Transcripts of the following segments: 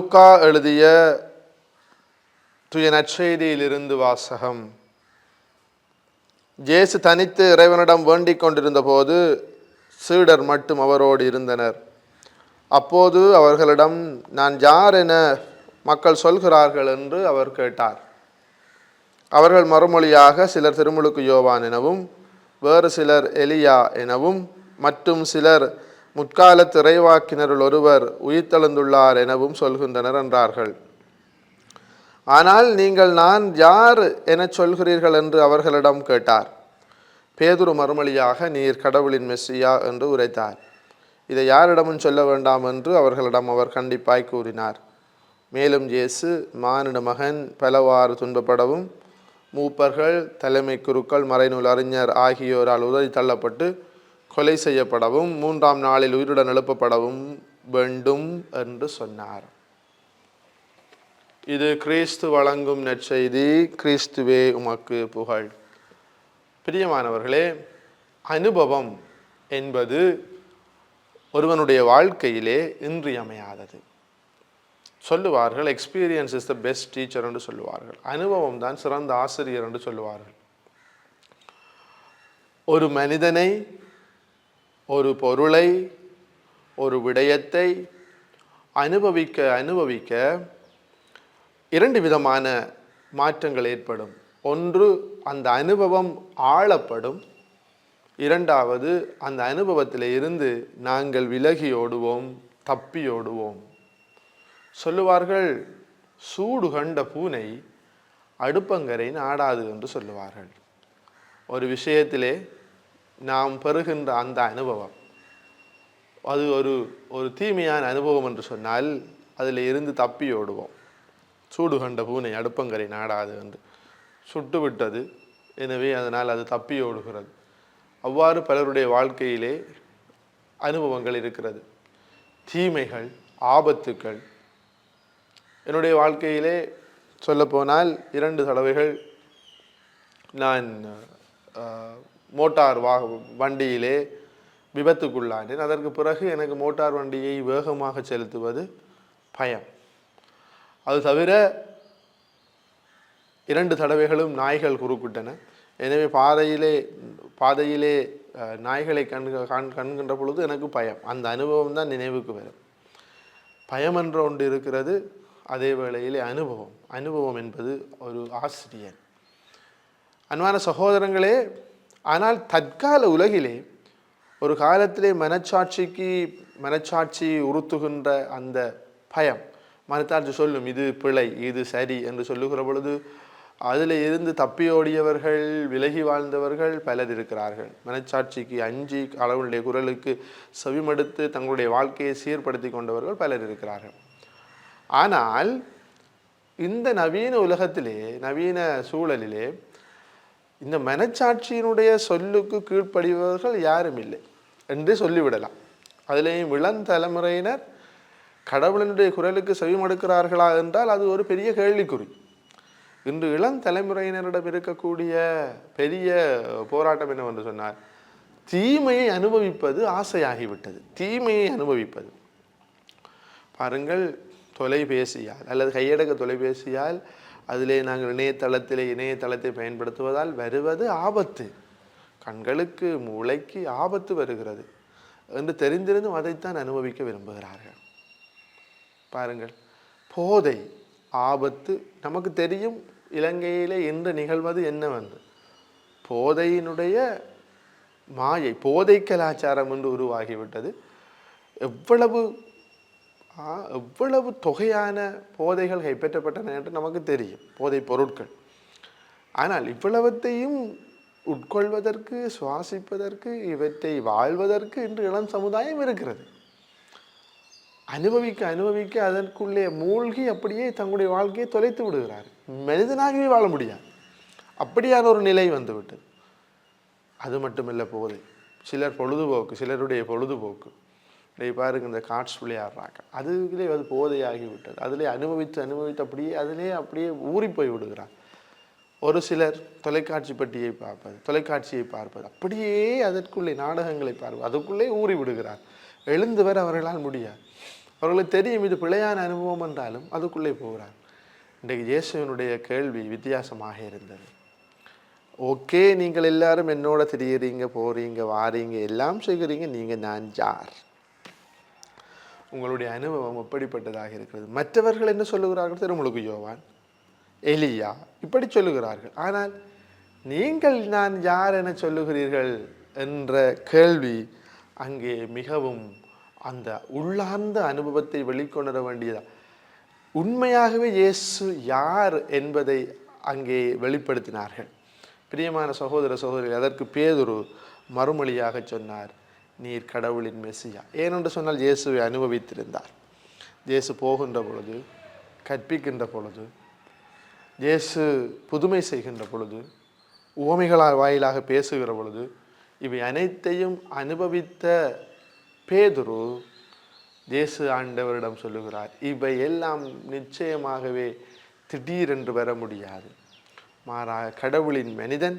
லூக்கா எழுதிய துய நற்செய்தியிலிருந்து வாசகம். ஜேசு தனித்து இறைவனிடம் வேண்டிக் கொண்டிருந்த போது சீடர் மட்டும் அவரோடு இருந்தனர். அப்போது அவர்களிடம் நான் யார் என மக்கள் சொல்கிறார்கள் என்று அவர் கேட்டார். அவர்கள் மறுமொழியாக சிலர் திருமுழுக்கு யோவான் எனவும் வேறு சிலர் எலியா எனவும் மற்றும் சிலர் முற்கால திரைவாக்கினருள் ஒருவர் உயிர்த்தெழுந்துள்ளார் எனவும் சொல்கின்றனர் என்றார்கள். ஆனால் நீங்கள் நான் யார் எனச் சொல்கிறீர்கள்? என்று அவர்களிடம் கேட்டார். பேதுரு மறுமொழியாக நீர் கடவுளின் மெஸ்ஸியா என்று உரைத்தார். இதை யாரிடமும் சொல்ல வேண்டாம் என்று அவர்களிடம் அவர் கண்டிப்பாய் கூறினார். மேலும் இயேசு மானிட மகன் பலவாறு துன்பப்படவும் மூப்பர்கள் தலைமை குருக்கள் மறைநூல் அறிஞர் ஆகியோரால் உதவி தள்ளப்பட்டு கொலை செய்யப்படவும் மூன்றாம் நாளில் உயிருடன் எழுப்பப்படவும் வேண்டும் என்று சொன்னார். இது கிறிஸ்து வழங்கும் நற்செய்தி. கிறிஸ்துவே உமக்கு புகழ். பிரியமானவர்களே அனுபவம் என்பது ஒருவனுடைய வாழ்க்கையிலே இன்றியமையாதது. சொல்லுவார்கள் experience is the best teacher என்று சொல்லுவார்கள். அனுபவம் தான் சிறந்த ஆசிரியர் என்று சொல்லுவார்கள். ஒரு மனிதனை ஒரு பொருளை ஒரு விடயத்தை அனுபவிக்க அனுபவிக்க இரண்டு விதமான மாற்றங்கள் ஏற்படும். ஒன்று அந்த அனுபவம் ஆளப்படும் இரண்டாவது அந்த அனுபவத்தில் இருந்து நாங்கள் விலகி ஓடுவோம் தப்பி ஓடுவோம். சொல்லுவார்கள் சூடு கண்ட பூனை அடுப்பங்கரை நாடாது என்று சொல்லுவார்கள். ஒரு விஷயத்திலே நாம் பெறுகின்ற அந்த அனுபவம். அது ஒரு ஒரு தீமையான அனுபவம் என்று சொன்னால் அதில் இருந்து தப்பி ஓடுவோம். சூடு கண்ட பூனை அடுப்பங்கரை நாடாது என்று. சுட்டு விட்டது எனவே அதனால் அது தப்பி ஓடுகிறது. அவ்வாறு பலருடைய வாழ்க்கையிலே அனுபவங்கள் இருக்கிறது. தீமைகள் ஆபத்துக்கள். என்னுடைய வாழ்க்கையிலே சொல்லப்போனால் இரண்டு தடவைகள் நான் மோட்டார் வா வண்டியிலே விபத்துக்குள்ளானேன். அதற்கு பிறகு எனக்கு மோட்டார் வண்டியை வேகமாக செலுத்துவது பயம். அது தவிர இரண்டு தடவைகளும் நாய்கள் குறுக்கிட்டன. எனவே பாதையிலே பாதையிலே நாய்களை கண்க கண் கண்கின்ற பொழுது எனக்கு பயம். அந்த அனுபவம் தான் நினைவுக்கு வரும். பயம் என்ற ஒன்று இருக்கிறது அதே வேளையிலே அனுபவம். அனுபவம் என்பது ஒரு ஆசிரியர். அன்பான சகோதரங்களே ஆனால் தற்கால உலகிலே ஒரு காலத்திலே மனச்சாட்சிக்கு மனச்சாட்சி உறுத்துகின்ற அந்த பயம் மனத்தாட்சி சொல்லும் இது பிழை இது சரி என்று சொல்லுகிற பொழுது அதில் இருந்து தப்பியோடியவர்கள் விலகி வாழ்ந்தவர்கள் பலர் இருக்கிறார்கள். மனச்சாட்சிக்கு அஞ்சி கடவுளுடைய குரலுக்கு செவிமடுத்து தங்களுடைய வாழ்க்கையை சீர்படுத்தி கொண்டவர்கள் பலர் இருக்கிறார்கள். ஆனால் இந்த நவீன உலகத்திலே நவீன சூழலிலே இந்த மனச்சாட்சியினுடைய சொல்லுக்கு கீழ்ப்படிபவர்கள் யாரும் இல்லை என்று சொல்லிவிடலாம். அதிலேயும் இளம் தலைமுறையினர் கடவுளினுடைய குரலுக்கு செவிமடுக்கிறார்களா என்றால் அது ஒரு பெரிய கேள்விக்குறி. இன்று இளம் தலைமுறையினரிடம் இருக்கக்கூடிய பெரிய போராட்டம் என்னவென்று சொன்னார் தீமையை அனுபவிப்பது ஆசையாகிவிட்டது. தீமையை அனுபவிப்பது. பாருங்கள் தொலைபேசியால் அல்லது கையடக்க தொலைபேசியால் அதிலே நாங்கள் இணையதளத்திலே இணையதளத்தை பயன்படுத்துவதால் வருவது ஆபத்து. கண்களுக்கு மூளைக்கு ஆபத்து வருகிறது. என்று தெரிந்திருந்தும் அதைத்தான் அனுபவிக்க விரும்புகிறார்கள். பாருங்கள் போதை ஆபத்து நமக்கு தெரியும். இலங்கையிலே இன்று நிகழ்வது என்னவென்று. போதையினுடைய மாயை போதை கலாச்சாரம் என்று உருவாகிவிட்டது. எவ்வளவு எவ்வளவு தொகையான போதைகள் கைப்பற்றப்பட்டன என்று நமக்கு தெரியும் போதைப் பொருட்கள். ஆனால் இவ்வளவத்தையும் உட்கொள்வதற்கு சுவாசிப்பதற்கு இவற்றை வாழ்வதற்கு இன்று இளம் சமுதாயம் இருக்கிறது. அனுபவிக்க அனுபவிக்க அதற்குள்ளே மூழ்கி அப்படியே தங்களுடைய வாழ்க்கையை தொலைத்து விடுகிறார். மனிதனாகவே வாழ முடியாது. அப்படியான ஒரு நிலை வந்துவிட்டது. அது மட்டுமல்ல போதை. சிலர் பொழுதுபோக்கு சிலருடைய பொழுதுபோக்கு. இதை பாருங்க இந்த கார்ட்ஸ் விளையாடுறாங்க அதுலேயே அது போதையாகி விட்டது அதிலே அனுபவித்து அனுபவித்து அப்படியே அதிலே அப்படியே ஊறி போய் விடுகிறார். ஒரு சிலர் தொலைக்காட்சி பட்டியை பார்ப்பது தொலைக்காட்சியை பார்ப்பது அப்படியே அதற்குள்ளே நாடகங்களை பார்ப்பது அதுக்குள்ளே ஊறி விடுகிறார். எழுந்து வர அவர்களால் முடியாது. அவர்களுக்கு தெரியும் இது பிழையான அனுபவம் என்றாலும் அதுக்குள்ளே போகிறார். இன்றைக்கு இயேசுவினுடைய கேள்வி வித்தியாசமாக இருந்தது. ஓகே நீங்கள் எல்லாரும் என்னோட திரியிறீங்க போகிறீங்க வாரீங்க எல்லாம் செய்கிறீங்க நீங்கள் நான் யார்? உங்களுடைய அனுபவம் எப்படிப்பட்டதாக இருக்கிறது? மற்றவர்கள் என்ன சொல்லுகிறார்கள் திருமுழுக்கு யோவான்? எலியா இப்படி சொல்லுகிறார்கள். ஆனால் நீங்கள் நான் யார் என சொல்லுகிறீர்கள் என்ற கேள்வி அங்கே மிகவும் அந்த உள்ளார்ந்த அனுபவத்தை வெளிக்கொணர வேண்டியதா? உண்மையாகவே இயேசு யார் என்பதை அங்கே வெளிப்படுத்தினார்கள். பிரியமான சகோதர சகோதரி அதற்கு பேதொரு மறுமொழியாக சொன்னார். நீர் கடவுளின் மெஸ்ஸியா ஏனென்று சொன்னால் இயேசுவை அனுபவித்திருந்தார். இயேசு போகின்ற பொழுது கற்பிக்கின்ற பொழுது இயேசு புதுமை செய்கின்ற பொழுது உவமைகளால் வாயிலாக பேசுகிற பொழுது இவை அனைத்தையும் அனுபவித்த பேதுரு இயேசு ஆண்டவரிடம் சொல்லுகிறார் இவை எல்லாம் நிச்சயமாகவே திடீரென்று வர முடியாது. மாறாக கடவுளின் மனிதன்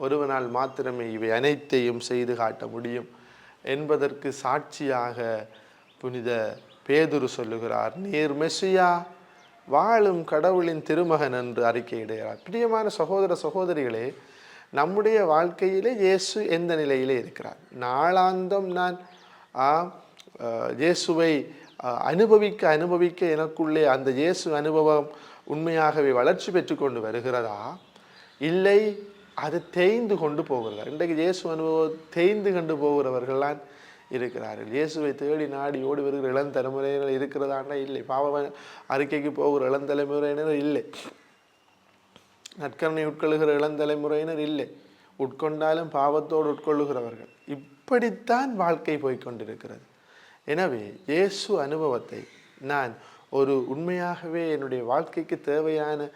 ஒருவனால் மாத்திரமே இவை அனைத்தையும் செய்து காட்ட முடியும். என்பதற்கு சாட்சியாக புனித பேதுரு சொல்லுகிறார் நீர் மெஸ்ஸியா வாழும் கடவுளின் திருமகன் என்று அறிக்கையிடுகிறார் பிரியமான சகோதர சகோதரிகளே நம்முடைய வாழ்க்கையிலே இயேசு எந்த நிலையிலே இருக்கிறார்? நாளாந்தம் நான் ஆ, இயேசுவை அனுபவிக்க அனுபவிக்க எனக்குள்ளே அந்த இயேசு அனுபவம் உண்மையாகவே வளர்ச்சி பெற்றுக்கொண்டு வருகிறதா? இல்லை அது தேய்ந்து கொண்டு போகிறார் இன்றைக்கு இயேசு அனுபவம் தேய்ந்து கொண்டு போகிறவர்கள்லாம் இருக்கிறார்கள். இயேசுவை தேடி நாடி ஓடி வருகிற இளம் தலைமுறையினர் இருக்கிறதாண்டா இல்லை. பாவ அறிக்கைக்கு போகிற இளம் தலைமுறையினர் இல்லை. நற்கரணை உட்கொள்கிற இளந்தலைமுறையினர் இல்லை. உட்கொண்டாலும் பாவத்தோடு உட்கொள்ளுகிறவர்கள். இப்படித்தான் வாழ்க்கை போய்க்கொண்டிருக்கிறது. எனவே இயேசு அனுபவத்தை நான் ஒரு உண்மையாகவே என்னுடைய வாழ்க்கைக்கு தேவையான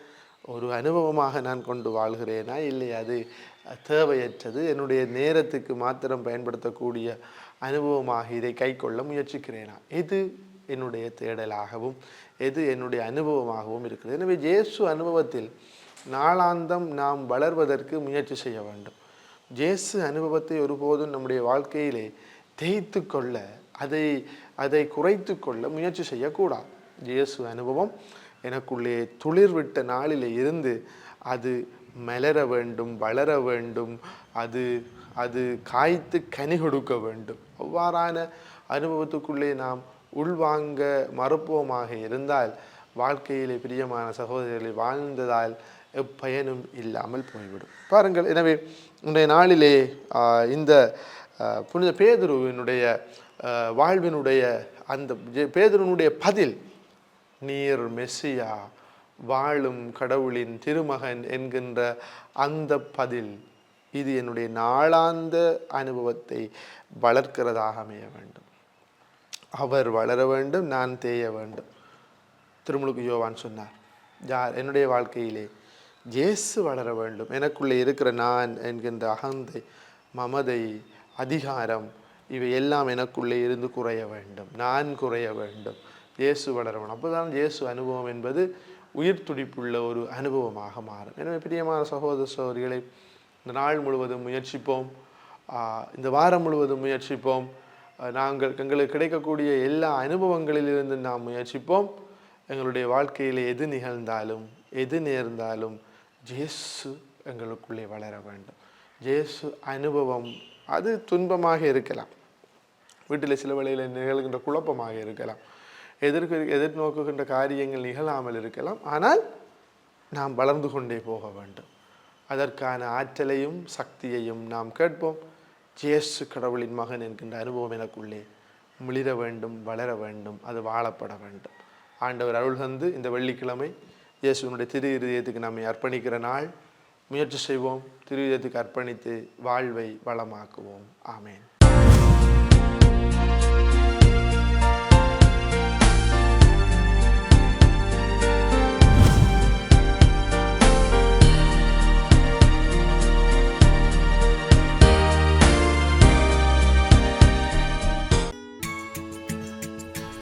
ஒரு அனுபவமாக நான் கொண்டு வாழ்கிறேனா இல்லை அது தேவையற்றது. என்னுடைய நேரத்துக்கு மாத்திரம் பயன்படுத்தக்கூடிய அனுபவமாக இதை கைக்கொள்ள முயற்சிக்கிறேனா? எது என்னுடைய தேடலாகவும் எது என்னுடைய அனுபவமாகவும் இருக்கிறது. எனவே ஜேசு அனுபவத்தில் நாளாந்தம் நாம் வளர்வதற்கு முயற்சி செய்ய வேண்டும். ஜேசு அனுபவத்தை ஒருபோதும் நம்முடைய வாழ்க்கையிலே தேய்த்து கொள்ள அதை அதை குறைத்து கொள்ள முயற்சி செய்யக்கூடாது. ஜேசு அனுபவம் எனக்குள்ளே துளிர்விட்ட நாளில் இருந்து அது மலர வேண்டும் வளர வேண்டும் அது அது காய்த்து கனி கொடுக்க வேண்டும். அவ்வாறான அனுபவத்துக்குள்ளே நாம் உள்வாங்க மறுப்போமாக இருந்தால் வாழ்க்கையிலே பிரியமான சகோதரர்களை வாழ்ந்ததால் எப்பயனும் இல்லாமல் போய்விடும். பாருங்கள் எனவே இன்றைய நாளிலே இந்த புனித பேதுருவினுடைய வாழ்வினுடைய அந்த ஜெ- பேதுருவினுடைய பதில் நீர் மெஸ்ஸியா வாழும் கடவுளின் திருமகன் என்கின்ற அந்த பதில் இது என்னுடைய நாளாந்த அனுபவத்தை வளர்க்கிறதாக அமைய வேண்டும். அவர் வளர வேண்டும் நான் தேய வேண்டும். திருமுழுக்கு யோவான் சொன்னார் யார் என்னுடைய வாழ்க்கையிலே இயேசு வளர வேண்டும். எனக்குள்ளே இருக்கிற நான் என்கின்ற அகந்தை மமதை அதிகாரம் இவை எல்லாம் எனக்குள்ளே இருந்து குறைய வேண்டும். நான் குறைய வேண்டும். இயேசு வளரவன். அப்போதான் இயேசு அனுபவம் என்பது உயிர் துடிப்புள்ள ஒரு அனுபவமாக மாறும். எனவே பிரியமான சகோதர சகோதரிகளை இந்த நாள் முழுவதும் முயற்சிப்போம். இந்த வாரம் முழுவதும் முயற்சிப்போம். நாங்கள் எங்களுக்கு கிடைக்கக்கூடிய எல்லா அனுபவங்களிலிருந்து நாம் முயற்சிப்போம். எங்களுடைய வாழ்க்கையில் எது நிகழ்ந்தாலும் எது நேர்ந்தாலும் ஜேசு எங்களுக்குள்ளே வளர வேண்டும். ஜேசு அனுபவம் அது துன்பமாக இருக்கலாம். வீட்டில் சில வேளையில் நிகழ்கின்ற குழப்பமாக இருக்கலாம். எதிர்க்கு எதிர்நோக்குகின்ற காரியங்கள் நிகழாமல் இருக்கலாம். ஆனால் நாம் வளர்ந்து கொண்டே போக வேண்டும். அதற்கான ஆற்றலையும் சக்தியையும் நாம் கேட்போம். ஜேசு கடவுளின் மகன் என்கின்ற அனுபவம் எனக்குள்ளே மிளிர வேண்டும் வளர வேண்டும் அது வாழப்பட வேண்டும். ஆண்டவர் அருள் தந்து இந்த வெள்ளிக்கிழமை இயேசுனுடைய திரு இருதயத்துக்கு நம்மை அர்ப்பணிக்கிற நாள். முயற்சி செய்வோம். திரு இருதயத்துக்கு அர்ப்பணித்து வாழ்வை வளமாக்குவோம். ஆமேன்.